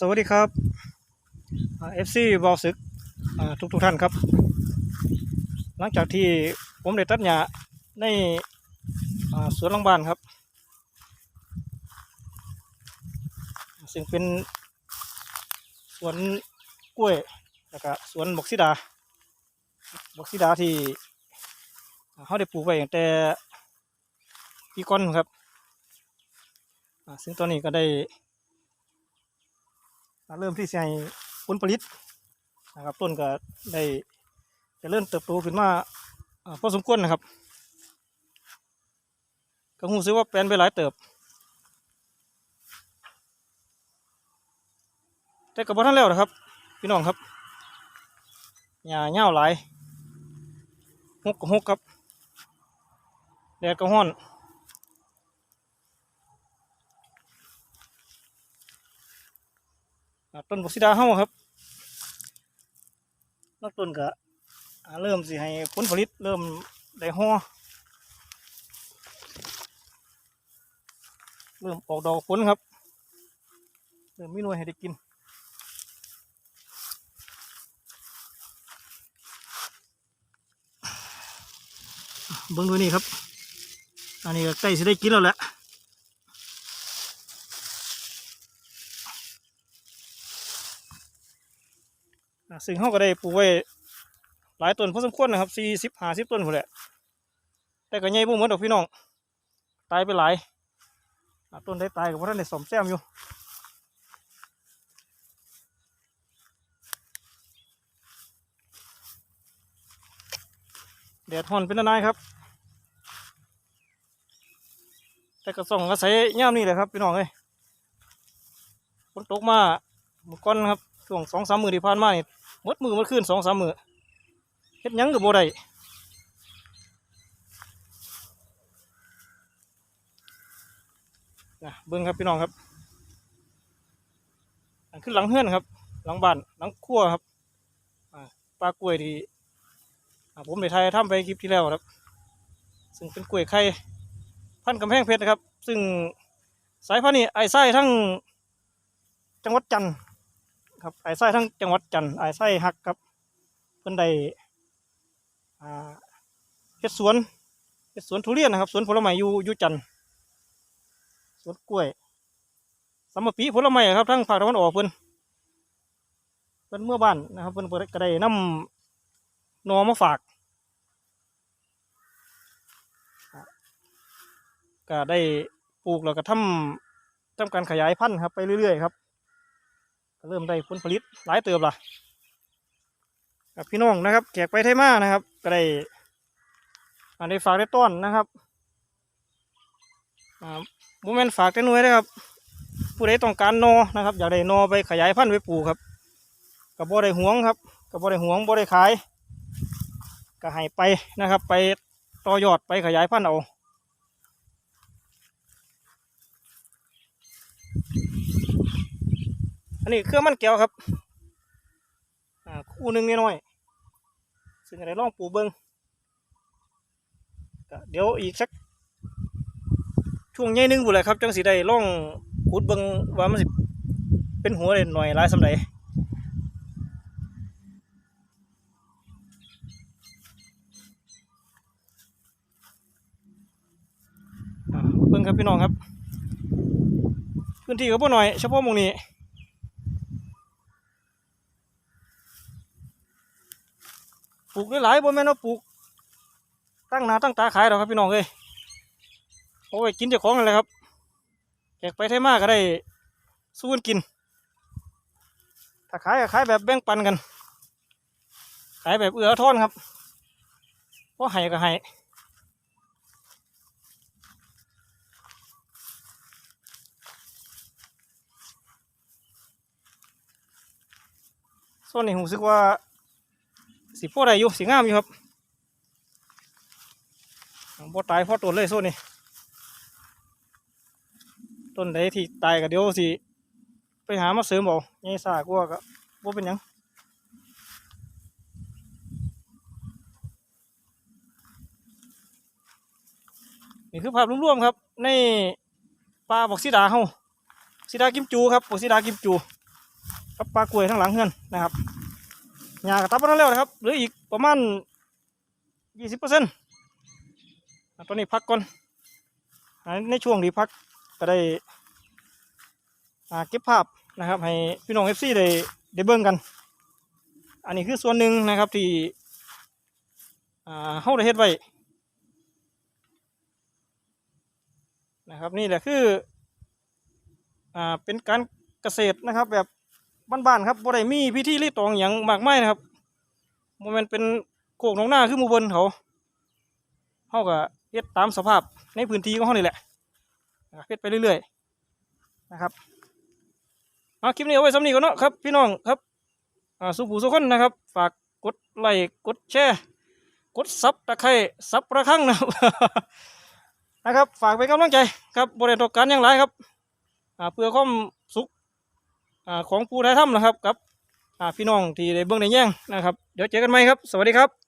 สวัสดีครับเอฟซีบอลซึกทุกทุกท่านครับ หลังจากที่ผมได้ตัดหญ้าในสวนหลังบ้านครับ ซึ่งเป็นสวนกล้วยแล้วก็สวนบกซิดาบกซิดาที่เขาได้ปลูกไว้ตั้งแต่ปีก่อนครับซึ่งตอนนี้ก็ได้ เริ่มที่จะให้ผลผลิตนะครับต้นก็ได้จะเริ่มเติบโตขึ้นมาพอสมควรนะครับก็หูซื้อว่าแปลนไปหลายเติบ แต่กับบ่ท่านแล้วนะครับ พี่น้องครับหญ้าเง่าวหลายหกกับหกครับแดดก็ห้อน อ่า ต้นบกซิดาเฮาครับนอกต้นก็เริ่มสิให้ผลผลิตเริ่มได้ห่อเริ่มออกดอกผลครับเริ่มมีหน่วยให้ได้กินเบิ่งดูนี่ครับ อันนี้ก็ใกล้สิได้กินแล้วแหละ ซึ่งเขาก็ได้ปลูกไว้หลายต้นพอสมควรนะครับสี่สิบห้าสิบต้นพอแหละแต่ก็ใหญ่บ่เหมือนดอกพี่น้อง ตายไปหลายต้นได้ตายกับว่าท่านได้สมแซมอยู่แดดห่อนเป็นนายครับ แต่ก็ส่องอาศัยย่ามนี่แหละครับพี่น้องเอ้ยฝนตกมาเมื่อก่อนครับช่วงสองสามมือที่ผ่านมานี่ มดมือหมดคืนสองสามมือเฮ็ดยังกับโบได้นะเบิ้งครับพี่น้องครับอันขึ้นหลังเฮือนครับ หลังบ้านหลังครัวครับปลากล้วยที่ผมได้ถ่ายทำไปคลิปที่แล้วครับ ซึ่งเป็นกล้วยไข่พันกำแพงเพชรนะครับ ซึ่งสายพันธุ์นี้ไอ้ไส้ทั้งจังหวัดจันทร์ ครับไอ้ไส้ทั้งจังหวัดจันทร์ไอ้ไส้ฮักครับเพิ่นได้เฮ็ดสวนเฮ็ดสวนทุเรียนนะครับ สวนผลไม้อยู่อยู่จันทร์สวนกล้วยสำมปีผลไม้ครับทั้งภาคตะวันออกเพิ่นเพิ่นเมื่อบ้านนะครับเพิ่นก็ได้นำนอมาฝากก็ได้ปลูกแล้วก็ทำทำการขยายพันธุ์ครับไปเรื่อยๆครับ เริ่มได้ผลผลิตหลายเติบละกับพี่น้องนะครับ แขกไปไทยมานะครับ ก็ได้อันได้ฝากได้ต้อนนะครับอ่าบุแมนฝากแต่หน่วยนะครับ ผู้ใดต้องการนอนะครับ อยากได้นอไปขยายพันธุ์ไปปลูกครับกับบ่ได้ห่วงครับกับบ่ได้ห่วงบ่ได้ขาย ก็ให้ไปนะครับ ไปต่อยอดไปขยายพันธุ์เอา อันนี้เครื่องมันแก้วครับ อ่า คู่หนึ่งน้อยซึ่งอะไรลองปูเบิ้งเดี๋ยวอีกสักช่วงใหญ่หนึงบุแหละครับ จังสีได้ลองขุดเบิ้งว่ามันสิเป็นหัวเลยหน่อยลายสำใดอ่าเบิ้งครับพี่น้องครับ พื้นที่ก็บ่หน่อยเฉพาะมงนี้ ปลูกหลายบ่แม่นว่าปลูก ตั้งหน้าตั้งตาขายหรอกครับพี่น้องเอ้ยเอาไว้กินเจ้าของนั่นแหละครับแขกไปไทยมาก็ได้สู้กันกิน ถ้าขายก็ขายแบบแบ่งปันกัน ขายแบบเอื้ออาทอนครับพอให้ก็ให้ส่วนนี้ผมรู้สึกว่า สิพ่อได้อยู่สิงามอยู่ครับบ่ตายพราะต้นเลยโซนนี้ต้นใดที่ตายก็เดี๋ยวสิไปหามาเสริมเอาใหญ่ซ่ากว่าก็บ่เป็นยังนี่คือภาพรวมๆครับ ในป่าบอกสีดาเฮาสีดากิมจูครับบอกสีดากิมจูกับปลากล้วยทั้งหลังเฮือนนะครับ หญ้ากระตับมาแล้วนะครับเหลืออีกประมาณยี่สิบเปอร์เซ็นต์ตอนนี้พักก่อนในช่วงที่พักก็ได้เก็บภาพนะครับ ให้พี่น้องเอฟซีได้ได้เบิ่งกัน อันนี้คือส่วนหนึ่งนะครับที่อ่าเฮาได้เฮ็ดไว้นะครับนี่แหละคืออ่าเป็นการเกษตรนะครับแบบ บ้านๆครับบ่ได้มีพิธีรีตองอย่างมากมายนะครับมันเป็นโคกหนองนาคือหมู่เพิ่นเขาเฮาก็เฮ็ดตามสภาพในพื้นที่ของเฮานี่แหละนะครับเฮ็ดไปเรื่อยๆนะครับเอาคลิปนี้เอาไว้สำนีก่อนเนาะครับพี่น้องครับสุผู้สุคนนะครับ ฝากกดไลค์กดแชร์กดซับตะไคร้ซับระคังนะครับนะครับ ฝากเป็นกำลังใจครับบริเวณตกการอย่างไรครับเพื่อความสุข อ่าของผู้ไทยถ้ำนะครับกับอ่าพี่น้องที่ได้เบื้องในแย่งนะครับ เดี๋ยวเจอกันไหมครับ สวัสดีครับ